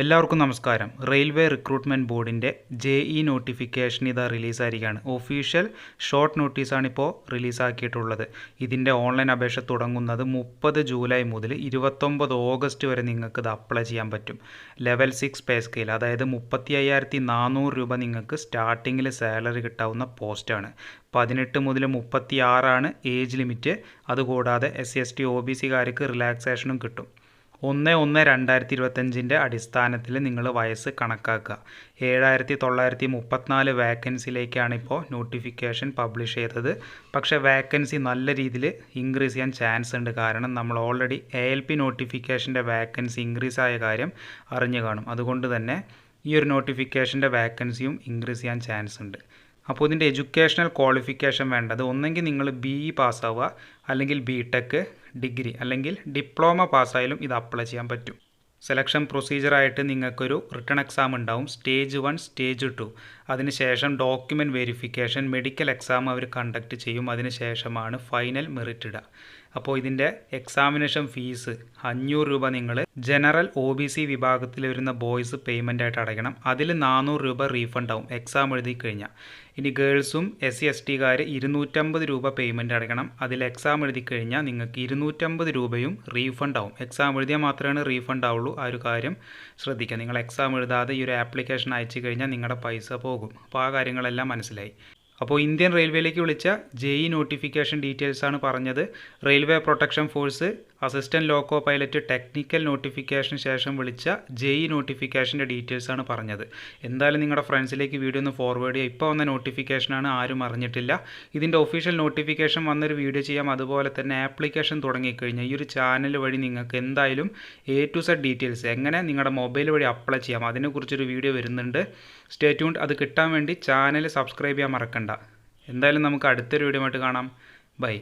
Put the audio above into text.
എല്ലാവർക്കും നമസ്കാരം. Railway recruitment ബോർഡിന്റെ ജെ ഇ നോട്ടിഫിക്കേഷൻ ഇതാ റിലീസായിരിക്കുകയാണ് ഒഫീഷ്യൽ ഷോർട്ട് നോട്ടീസാണ് ഇപ്പോൾ റിലീസാക്കിയിട്ടുള്ളത്. ഇതിന്റെ ഓൺലൈൻ അപേക്ഷ തുടങ്ങുന്നത് മുപ്പത് ജൂലൈ മുതൽ ഇരുപത്തൊമ്പത് ഓഗസ്റ്റ് വരെ നിങ്ങൾക്ക് ഇത് അപ്ലൈ ചെയ്യാൻ പറ്റും. ലെവൽ സിക്സ് പേ സ്കെയിൽ അതായത് മുപ്പത്തി അയ്യായിരത്തി നാനൂറ് രൂപ നിങ്ങൾക്ക് സ്റ്റാർട്ടിങ്ങിൽ സാലറി കിട്ടാവുന്ന പോസ്റ്റാണ്. പതിനെട്ട് മുതൽ മുപ്പത്തി ആറാണ് ഏജ് ലിമിറ്റ്. അതുകൂടാതെ S C S T O B സിക്കാർക്ക് റിലാക്സേഷനും കിട്ടും. ഒന്ന് ഒന്ന് രണ്ടായിരത്തി ഇരുപത്തഞ്ചിന്റെ അടിസ്ഥാനത്തിൽ നിങ്ങൾ വയസ്സ് കണക്കാക്കുക. ഏഴായിരത്തി തൊള്ളായിരത്തി മുപ്പത്തിനാല് വേക്കൻസിയിലേക്കാണ് ഇപ്പോൾ നോട്ടിഫിക്കേഷൻ പബ്ലിഷ് ചെയ്തത്. പക്ഷേ വേക്കൻസി നല്ല രീതിയിൽ ഇൻക്രീസ് ചെയ്യാൻ ചാൻസ് ഉണ്ട്. കാരണം നമ്മൾ ഓൾറെഡി എ എൽ പി നോട്ടിഫിക്കേഷന്റെ വേക്കൻസി ഇൻക്രീസ് ആയ കാര്യം അറിഞ്ഞു കാണും. അതുകൊണ്ട് തന്നെ ഈ ഒരു നോട്ടിഫിക്കേഷന്റെ വേക്കൻസിയും ഇൻക്രീസ് ചെയ്യാൻ ചാൻസ് ഉണ്ട്. അപ്പോൾ ഇതിന്റെ എഡ്യൂക്കേഷണൽ ക്വാളിഫിക്കേഷൻ വേണ്ടത് ഒന്നെങ്കിൽ നിങ്ങൾ ബി ഇ പാസ്സാവുക അല്ലെങ്കിൽ ബി ടെക് ഡിഗ്രി അല്ലെങ്കിൽ ഡിപ്ലോമ പാസ്സായാലും ഇത് അപ്ലൈ ചെയ്യാൻ പറ്റും. സെലക്ഷൻ പ്രൊസീജിയറായിട്ട് നിങ്ങൾക്കൊരു റിട്ടേൺ എക്സാം ഉണ്ടാവും. സ്റ്റേജ് വൺ സ്റ്റേജ് ടു അതിനുശേഷം ഡോക്യുമെന്റ് വെരിഫിക്കേഷൻ മെഡിക്കൽ എക്സാം അവർ കണ്ടക്ട് ചെയ്യും. അതിനുശേഷമാണ് ഫൈനൽ മെറിറ്റ് ഇടുക. അപ്പോൾ ഇതിന്റെ എക്സാമിനേഷൻ ഫീസ് അഞ്ഞൂറ് രൂപ നിങ്ങൾ ജനറൽ ഒ ബി സി വിഭാഗത്തിൽ വരുന്ന ബോയ്സ് പേയ്മെന്റ് ആയിട്ട് അടയ്ക്കണം. അതിൽ നാനൂറ് രൂപ റീഫണ്ട് ആവും. എക്സാം എഴുതി കഴിഞ്ഞാൽ ഇനി ഗേൾസും എസ് സി എസ് ടിക്കാർ ഇരുന്നൂറ്റമ്പത് രൂപ പേയ്മെന്റ് അടയ്ക്കണം. അതിൽ എക്സാം എഴുതി കഴിഞ്ഞാൽ നിങ്ങൾക്ക് ഇരുന്നൂറ്റമ്പത് രൂപയും റീഫണ്ട് ആവും. എക്സാം എഴുതിയാൽ മാത്രമാണ് റീഫണ്ട് ആവുള്ളൂ. ആ ഒരു കാര്യം ശ്രദ്ധിക്കുക. നിങ്ങൾ എക്സാം എഴുതാതെ ഈ ഒരു ആപ്ലിക്കേഷൻ അയച്ചു കഴിഞ്ഞാൽ നിങ്ങളുടെ പൈസ പോകും. അപ്പോൾ ആ കാര്യങ്ങളെല്ലാം മനസ്സിലായി. അപ്പോൾ ഇന്ത്യൻ റെയിൽവേയിലേക്ക് വിളിച്ച ജെ ഇ നോട്ടിഫിക്കേഷൻ ഡീറ്റെയിൽസ് ആണ് പറഞ്ഞത്. Railway protection force assistant loco pilot technical നോട്ടിഫിക്കേഷന് ശേഷം വിളിച്ച ജെ ഇ നോട്ടിഫിക്കേഷന്റെ ആണ് പറഞ്ഞത്. എന്തായാലും നിങ്ങളുടെ ഫ്രണ്ട്സിലേക്ക് വീഡിയോ ഒന്ന് ഫോർവേഡ് ചെയ്യുക. ഇപ്പോൾ വന്ന നോട്ടിഫിക്കേഷനാണ് ആരും അറിഞ്ഞിട്ടില്ല. ഇതിന്റെ ഒഫീഷ്യൽ നോട്ടിഫിക്കേഷൻ വന്നൊരു വീഡിയോ ചെയ്യാം. അതുപോലെ തന്നെ ആപ്ലിക്കേഷൻ തുടങ്ങിക്കഴിഞ്ഞാൽ ഈ ഒരു ചാനൽ വഴി നിങ്ങൾക്ക് എന്തായാലും എ ടു സെഡ് ഡീറ്റെയിൽസ് എങ്ങനെ നിങ്ങളുടെ മൊബൈൽ വഴി അപ്ലൈ ചെയ്യാം. അതിനെക്കുറിച്ചൊരു വീഡിയോ വരുന്നുണ്ട്. സ്റ്റേ ട്യൂൺഡ് അത് കിട്ടാൻ വേണ്ടി ചാനൽ സബ്സ്ക്രൈബ് ചെയ്യാൻ മറക്കണ്ട. എന്തായാലും നമുക്ക് അടുത്തൊരു വീഡിയോ ആയിട്ട് കാണാം. ബൈ